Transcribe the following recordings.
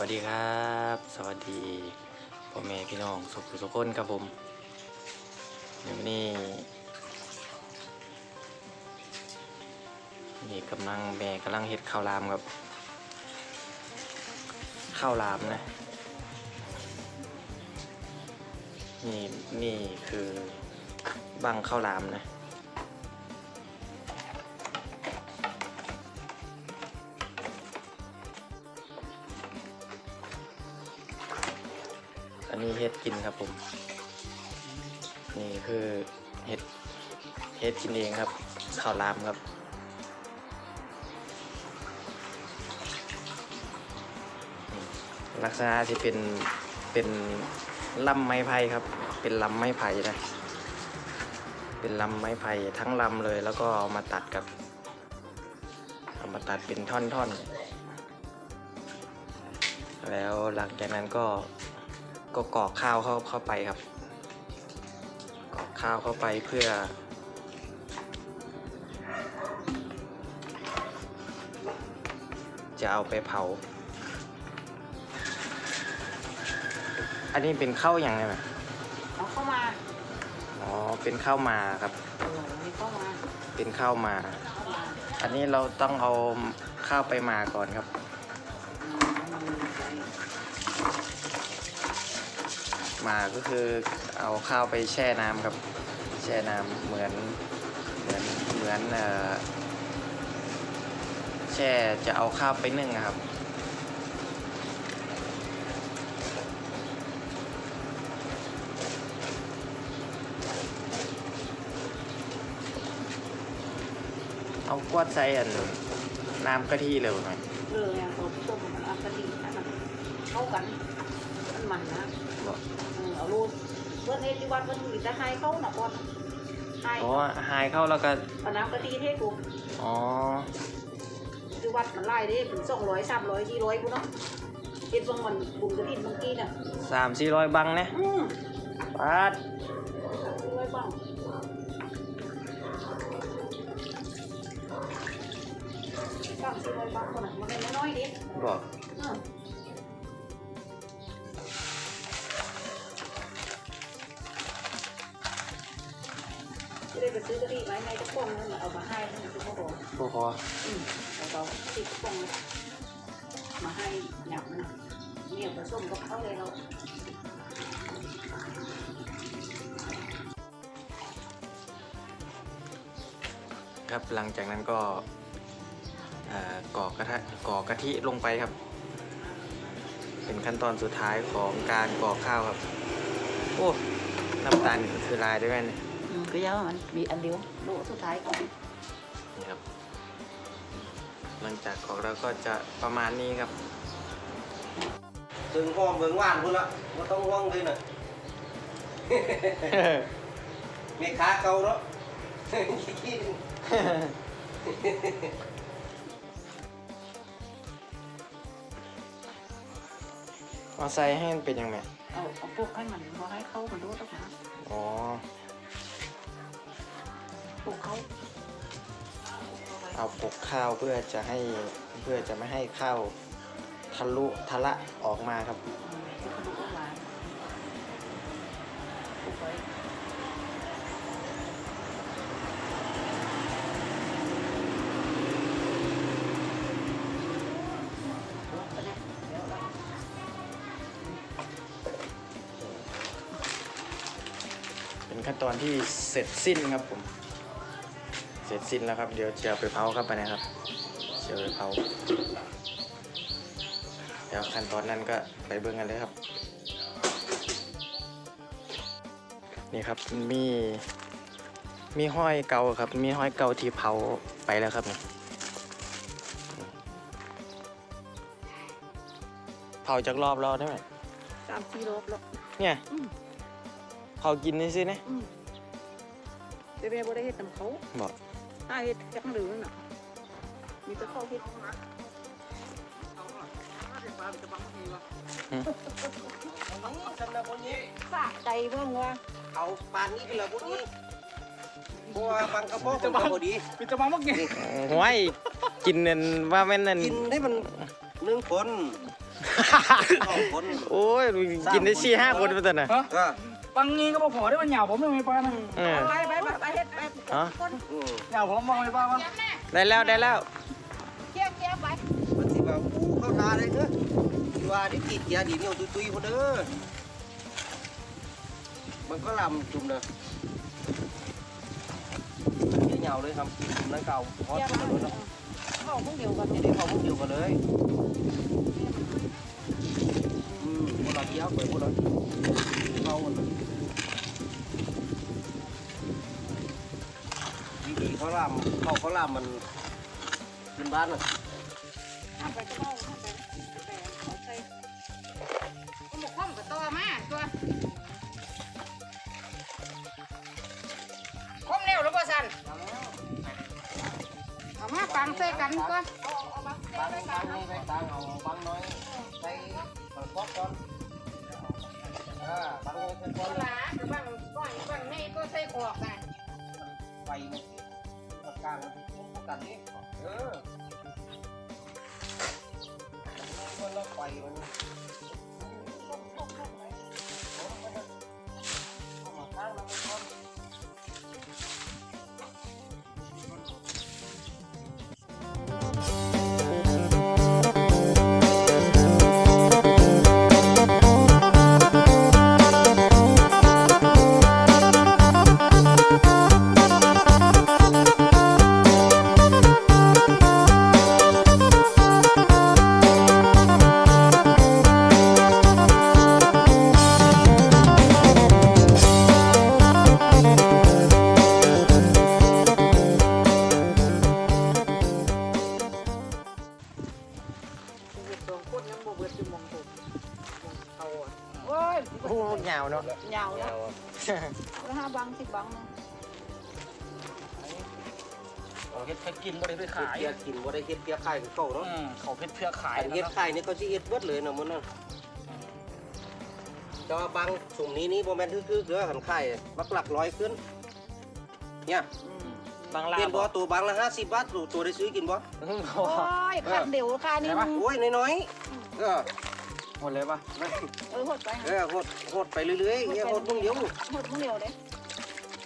วัสดีครับ สวัสดีพ่อแม่พี่น้องสุขทุกคนครับผมเดี๋ยวนี้นี่กำลังแม่กำลังเฮ็ดข้าวรามครับข้าวรามนะนี่นี่คือบังข้าวรามนะ อันนี้เฮ็ดกินครับผม นี่คือเฮ็ดเฮ็ดกินเองครับข้าวรามครับลักษณะที่เป็นเป็นลำไม้ไผ่ครับ เป็นลำไม้ไผ่นะเป็นลำไม้ไผ่ทั้งลำเลยแล้วก็เอามาตัดกับเอามาตัดเป็นท่อนๆ แล้วหลังจากนั้นก็ ก็กรอกข้าวเข้าเข้าไปครับกรอกข้าวเข้าไปเพื่อ จะเอาไปเผา อันนี้เป็นข้าวอย่างไรไหมเอาเข้ามาอ๋อเป็นข้าวมาครับ เออมีเข้ามาเป็นข้าวมาเข้ามา อันนี้เราต้องเอาข้าวไปหมาก่อนครับ มาก็คือเอาข้าวไปแช่น้ำครับ แช่น้ำเหมือนเหมือนเหมือนเอ่อแช่จะเอาข้าวไปนึ่งอะครับ เอากวาดใส่อันน้ำกะทิเลยไหมเอออย่างตัวต้มมันเอากะทิให้มันเข้ากัน มันมันนะ บอกเออเอา ลูกเพื่อนเฮ็ดที่วัดเพื่อนมีแต่ให้เขาน่ะก่อนให้อ๋อหายเข้าแล้วก็ เอาน้ำกะทิเทกูอ๋อที่วัดมันไล่เด้เป็นสองร้อยสามร้อยสี่ร้อยกูเนาะเฮ็ดบางวันบุญกระถิ่นเมื่อกี้น่ะสามสี่ร้อยบังนะอืมปาดสี่ร้อยบ้างสามสี่ร้อยบ้างคนน่ะมันเป็นน้อยๆดิบอก จะได้ไปซื้อกะทิไว้ในกระป๋องนั่นแหละเอามาให้นั่นคือเขาบอกพอพออืมแล้วก็ติดกระป๋องมาให้หยับมันเนี่ยผสมกับเขาเลยเราครับหลังจากนั้นก็เอ่อกรอกกระทะกรอกกะทิลงไปครับ เป็นขั้นตอนสุดท้ายของการกรอกข้าวครับ โอ้ น้ำตาลนี่คือลายด้วยกันเนี่ยอืม ก็ยังว่ามันมีอันเดียวโลสุดท้ายก่อนนี่ครับ หลังจากกรอกแล้วก็จะประมาณนี้ครับ ถึงห้องเมืองว่านพุ่นละว่าต้องห่วงเลยน่ะมีขาเก่าเนาะขี้ดินเอาใส่ให้มันเป็นยังไงเอาเอาพวกให้มันพอให้เขามันรู้ต้องหาอ๋อ พวกเขาเอาปลุกข้าวเพื่อจะให้เพื่อจะไม่ให้ข้าวทะลุทะละออกมาครับเป็นขั้นตอนที่เสร็จสิ้นครับผม เสร็จสิ้นแล้วครับ เดี๋ยวจะเอาไปเผาครับไปนะครับจะเอาไปเผาเดี๋ยวขั้นตอนนั้นก็ไปเบิ่งกันเลยครับ นี่ครับมีมีห้อยเกาครับ มีห้อยเกาที่เผาไปแล้วครับนี่เผาจากรอบแล้วได้ไหมสามสี่รอบแล้วเนี่ยอืมเผากินนี่สินะอืมแต่แม่บ่ได้เฮ็ดนำเขาบอก ถ้าเฮ็ดจักเหลือน่ะมีแต่เขาเฮ็ดสำหรับคนนี้ใจเพิ่งว่าเอาปานนี้เป็นละคนนี้เพราะว่าบางกระป๋องมันก็พอดีเป็นจะมาเมื่อกี้ห้วยกินนั่นว่าแม่นนั่นกินได้มันหนึ่งคนสองคนโอ้ยกินได้สี่ห้าคนไปแต่น่ะปังงี้ก็บ่พอได้มันเหยาผมเลยไม่ป้านะเออไปไปไปไปเฮ็ดไปคน เหยาผมมองไม่ป้าวะเยี่ยมแน่ได้แล้วได้แล้วเคี่ยวเคี่ยวไปมันสิว่าอู้เข้าทาเลยเด้อที่ว่านี่ติดยาดีเหนียวตุยๆพุ่นเด้อมันก็ลำจุ่มเด้อเหนียวๆเลยครับนั่นเก่าฮอตเคี่ยวกันไปเลยเนาะเข้าพวกเดียวกันนี่ได้เขาพวกเดียวกันเลยอืมพวกเราเกี้ยวไปพวกเราเข้ากันเลย วิธีเขาลามเขาเขาลามมันขึ้นบ้านน่ะทำไปก็เล่าทำไปแต่เอาใส่ก็บอกข้อมกับตัวมาตัวคมเร็วหรือเปล่าสันเอามาฟังใส่กันก่อนบางบางนี่ไปบางเอาบางน้อยใส่บางก๊อกก่อนอ่าบางน้อยใส่ก้อนหลาหรือบางก้อนบางนี่ก็ใส่ขอกได้ไฟมันมัน กลางมันพุ่งกันนี่เออมันแล้วไฟมันาวเนาะยาวแล้วแล้วห้าบังสิบบังนึงเขาเฮ็ดเพื่อกินบ่ได้ไปขายเพียกินบ่ได้เฮ็ดเพียขายคือเก่าเนาะอืมเขาเฮ็ดเพื่อขายอันเฮ็ดขายนี่เขาสิเฮ็ดเบิดเลยนะมันน่ะแต่ว่าบางสุ่มนี้นี่บ่แม่นคือๆเด้อหันขายบักหลักร้อยขึ้น เนี่ยบางลาเห็นบบ่ตัวบางละ50บาทตัวตัวได้ซื้อกินบ่โอ้ยขันเดี๋ยวค่านี่มึงโอ้ยน้อยๆเออ หมดเลยปะเออหดไปเออโหดโหดไปเรื่อยๆเนี่ยโหดมึงเดียวหดมึงเดียวเลย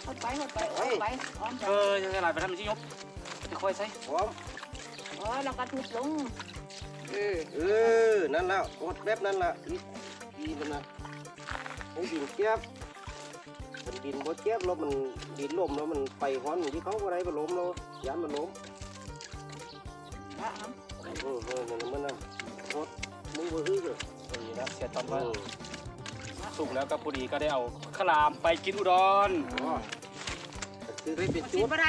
หดไปหดไปโอ้ยไปอ้อมไปเออจะไหลไปทำมันสิยกจะค่อยใส่พร้อมโอ้ยแล้วก็ทุบลงเออเออนั่นละโหดแบบนั้นละอีอีมันนะไอ้ดินเจี๊ยบมันดินบ่เจี๊ยบแล้วมันดินล้มแล้วมันไปฮ้อนอยู่ที่เขาอะไรมันล้มแล้วยันมันล้มละอ้ำเออเออนั่นมันน่ ตอนเอว่าอสุกแล้วก็พอดีก็ได้เอาข้าวหลามไปกินอุดรอ๋อคือได้เป็นสิจุดบอะไร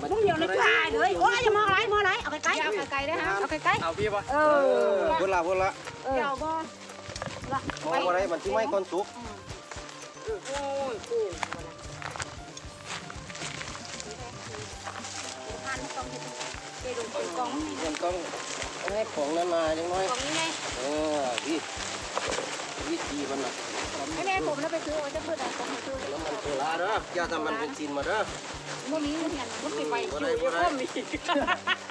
มึงเดียวเลยกว่าเลยโอ้ยอย่ามองไรมองไรเอาไกลๆเอาไกลๆได้ฮะเอาไกลเอาพี่ปะๆเอเอออพุ่นละพุ่นละเออเอาบ่ละมองบ่ได้มันสิไหม้ก่อนสุกโอ้ยโอ้ยพันต้องเฮ็ดเกดูกล่องนี่มันต้องให้ของนั้นมาจังน้อยกล่องนี้ไงเออพี่ วิธีมันน่ะให้แม่ผมแล้วไปซื้อเอาจะเพื่อนเอาของมาซื้อแล้วมันโซลาเด้ออย่าทำมันเป็นจีนมาเด้อเมื่อนี้มันเห็นมันไปไปบ่อได้ยู่บ่ได้ก็มี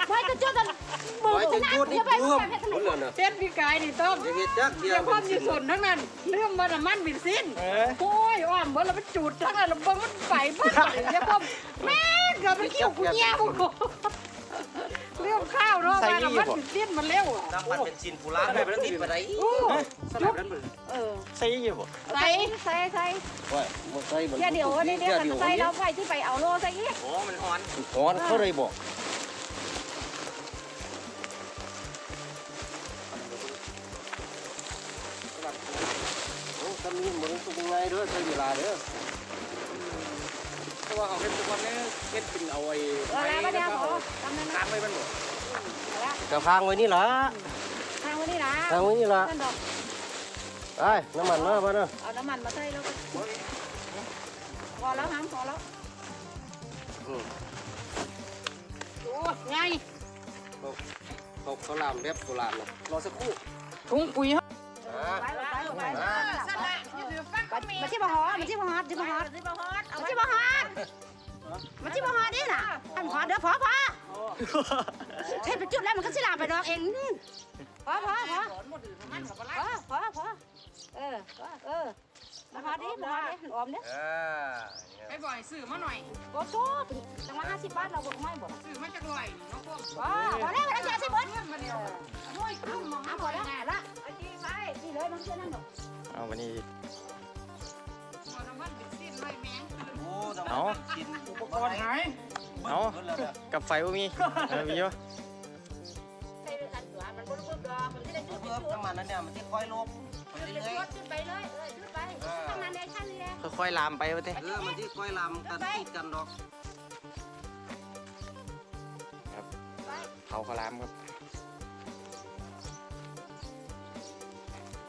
ไว้ก็เจอกันไว้จะพูดนี่พูดพูดเลยนะเส้นพี่กายนี่ต้มอย่าเฮ็ดจักเดียเดี๋วยวความอยู่ส่วนทั้งนั้นเรื่องมันน่ะมันบินสิ้นโอ้ยอ้อมเบิ่แล้วมันจูดทั้งนั้นแล้วเบิ่งมันไปเบิ่งไปเดี๋ยวผมแม่งเกือบมันคิ้วกูแย่บุ กเรื่องข้าวเนาะมันน่ะมันบินสิ้นมันเร็วอะน้ำมันเป็นจีนฟูลาไปมันติดไปได้โอ้สลับนั้นเลยเออใส่อยู่บ่ใส่ใส่ใส่ว่าบ่ใส่มันเดี๋ยวเดี๋ยวนี่เดี๋ยวกันใส่เราไปที่ไปเอาโลใส่อีกโอ้มันฮ้อนร้อนเขาเลยบอกโอ้ทำนี่มันสุกง่ายเด้อใช้เวลาเด้อเพราะว่าเขาเฮ็ดทุกวันนี้เฮ็ดเป็นเอาไอ้เออแล้วก็เดี๋ยวขอทำนั้นนะค้างไว้มันหมดแล้วกระพางไว้นี่ล่ะทางวันนี้นะทางไว้นี่ล่ะนั่นดอกไปน้ำมันมาบ่เด้อเอาน้ำมันมาใส่แล้วก็พอแล้วฮังพอแล้วอืมโอ้ยไงเขาเขาเขาลามแบบโบราณน่ะรอสักครู่ถุงปุ๋ยอ่าไปไปไปอ่าสั่นละมันชิบะฮอมันชิบะฮอมันชิบะฮอมันชิบะฮอมันชิบะฮอมันชิบะฮอนี่น่ะอันขอเด้อพอพอ เทไปจุดแล้วมันก็สิลาไปดอกเองพพอพอพอพอพอพอเออพอเออมาพอดิมาพอดิออมเด้เออไปบ่อยซื้อมาหน่อยโอ้โหจังหวะห้าสิบบาทเราบอกไม่บอกซื้อมาจากหน่อยน้องพวกว้าพอแล้วพอแล้วเสียสิบบาทเงินมาเดียวโอ้ยคุ้มมองหาพอแล้วละไอ้ที่ไปที่เลยน้องเชื่อนั่นหรอกเอาวันนี้ พอน้ำมันเป็นสิ้นเลยแมงคืนโอ้ต้องเอากินอุปกรณ์หายเอาบิ่งบิ่งแล้วเนี่ยกับไฟบ่มีเออมีวะ มน้ำมันนั่นเนี่ยมันจะค่อยลบไปจุดเรื่อยจุดไปเลยเออจุดไปทำงานในชั้นนี้แหละค่อยๆลามไปวะเต้ๆเออมันที่ค่อยลำกันติดกันดอกเผาข้าวหลามครับ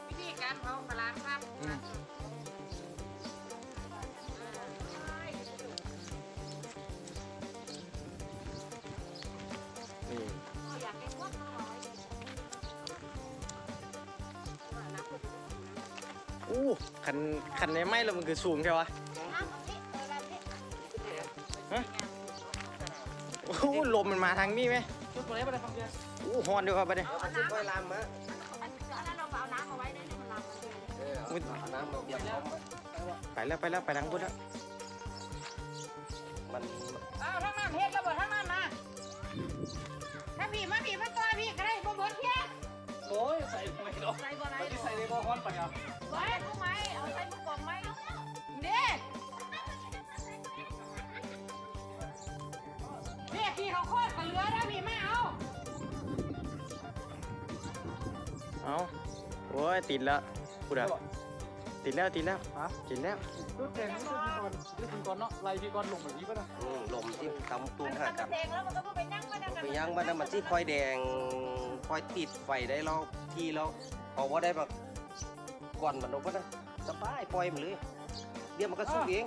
วิธีการเผาปลาร้าครับ คันคันในไม้แล้วมันคือสูงใช่ปะน้ำนี่เออแบบนี้โอ้โหลมมันมาทางนี้ไหมชุดตัวนี้ไม่ได้ฟังเดียวอู้ฮอนด้วยครับไปเนี่ยเดี๋ยวมันจะค่อยลำมะอันนั้นเราเอาน้ำมาไว้ได้มันลำเออเอาน้ำมาเบียดพร้อมไว้ไปแล้วไปแล้วไปทางพุทธแล้วมันอ้าวทั้งนั้นเฮ็ดระเบิดทั้งนั้นนะถ้าพี่มาพี่มาต่อพี่ก็ได้บ่เบิดเพี้ยโอ้ยใส่ไม่หรอกใส่บ่ไรไปที่ใส่ในบ่อฮ้อนไปอะ ไว้รู้ไหมเอาใส่มือกล่องไหมเด้พี่พี่เขาโคตรกับเรือนะพี่ไม่เอาเอาโอ้ยติดแล้วพุทธอะติดแล้วติดแล้วฮะติดแล้วชุดเด่นนี่คือพี่กรณ์นี่พี่กรณ์เนาะไล่พี่กรณ์ลงแบบนี้ป่ะนะอืมลมที่ตำตุ้มมันหาก็กันแดงแล้วมันก็ไปนั่งมานั่งกันไปย่างมันน่ะมันที่ค่อยแดงค่อยติดไฟได้แล้วที่แล้วพอว่าได้แบบ ก่อนมันลงก็นะสบายปล่อยมันเลยเดี๋ยวมันก็สุกเอง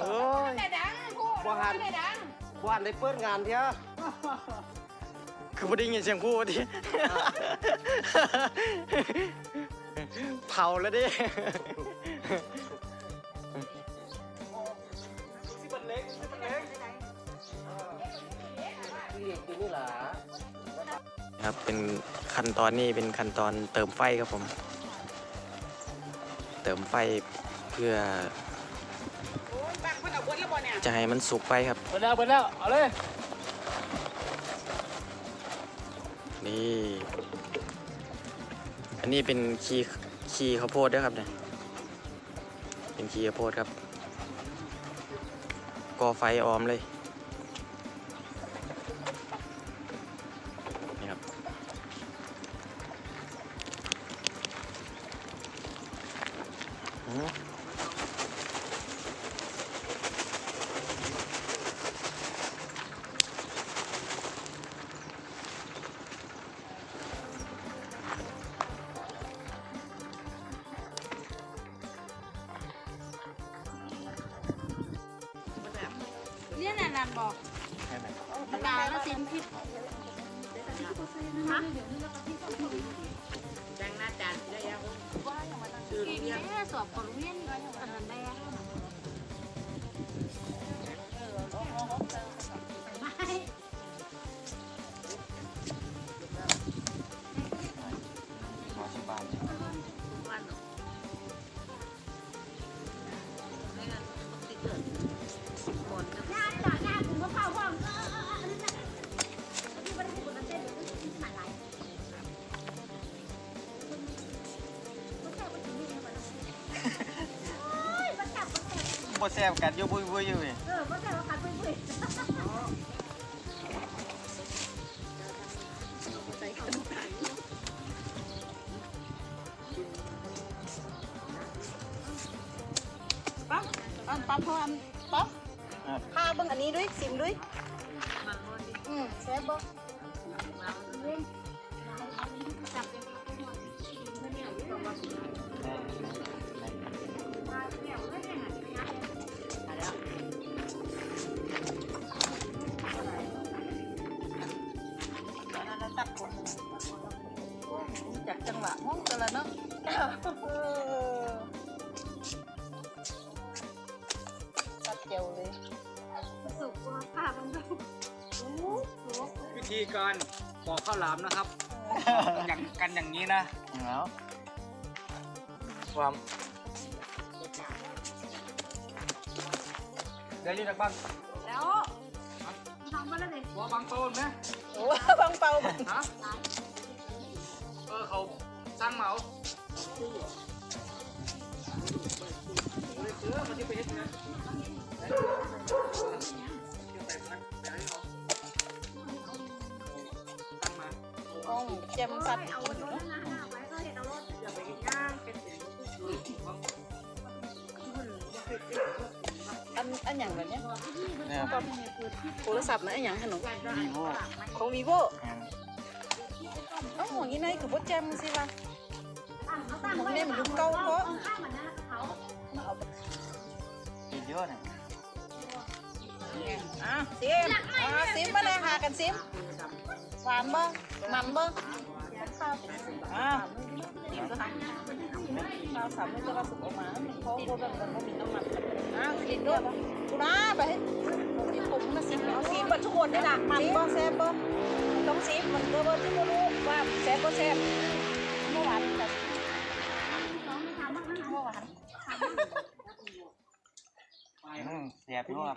โอ้ยได้ดังพูดบ่หันได้ดังว่านได้เปิดงานเถอะคือไม่ได้ยินเสียงพูดทีเผาแล้วดิ ที่มันเล็กที่มันเล็กที่เรียกอยู่นี่หล่ะครับเป็น ขั้นตอนนี้เป็นขั้นตอนเติมไฟครับผม เติมไฟเพื่อโอ้ยบังเพิ่นเอาเบิดแล้วบ่เนี่ยจะให้มันสุกไปครับ เปิดแล้วเปิดแล้ว เอาเลยนี่ อันนี้เป็นคีคีข้าวโพดด้วยครับเนี่ยเป็นคีข้าวโพดครับก่อไฟออมเลย นี่ยน่ะนั่นบอกมันดาวแล้วสินพิษแดงหน้าจานได้ยังกินแค่สอบของเรียนอันนั้นแด ซ่บกันอยู่บุยบุยอยู่นี่เออมันแค่ว่าขาดปุ้ยๆปั๊บปั๊บปั๊บพร้อมปั๊บพาเบิ่งอันนี้ด้วยซิมด้วยอืมแซ่บบ่เว้นจับเลย จากจังหวะห้องกันแล้วเนาะตัดเกี่ยวเลยสุกว่าผ้ามันดูโอ้โหธีการปอกข้าวหลามนะครับอย่างกันอย่างนี้นะแล้วความ ดี๋ยวอยู่จากบ้านแล้วทำมาแล้วนี่หัวบางโตนไหมโอ้บางเปาฮะเออเขาสร้างเหมาเลยเสือมาที่ไปเฮ็ดนะตั้งมาห้องเจมสัตว์เอารถนะไว้ก็เห็นเอารถอย่าไปย่างเป็น อันอันอย่างแบบเนี้ยเนี่ยโทรศัพท์นะอันอย่างขนมวีโวของวีโวเอ้าอย่างนี้นายคือบ่แจมสิวะเอาตั้งของไว้นี่มันดูเก่าเพราะข้างมันนะเขาติดเยอะเนี่ยอะซิมอะซิมมาเลยหากันซิมหวานบ่มันบ่อะข้าวสามมื้อจะผสมออกมาเพราะว่าแบบมันบ่มีน้ำมัน อะกินด้วยกูนะไปมีผมมาซิมเอาซิมมาทุกคนได้หนักมันบ่แซ่บบ่ต้องสีมันก็บ่ที่บ่รู้ว่าแซ่บบ่แซ่บเมื่อวานแต่เมื่อวานอืมเสียบด้วย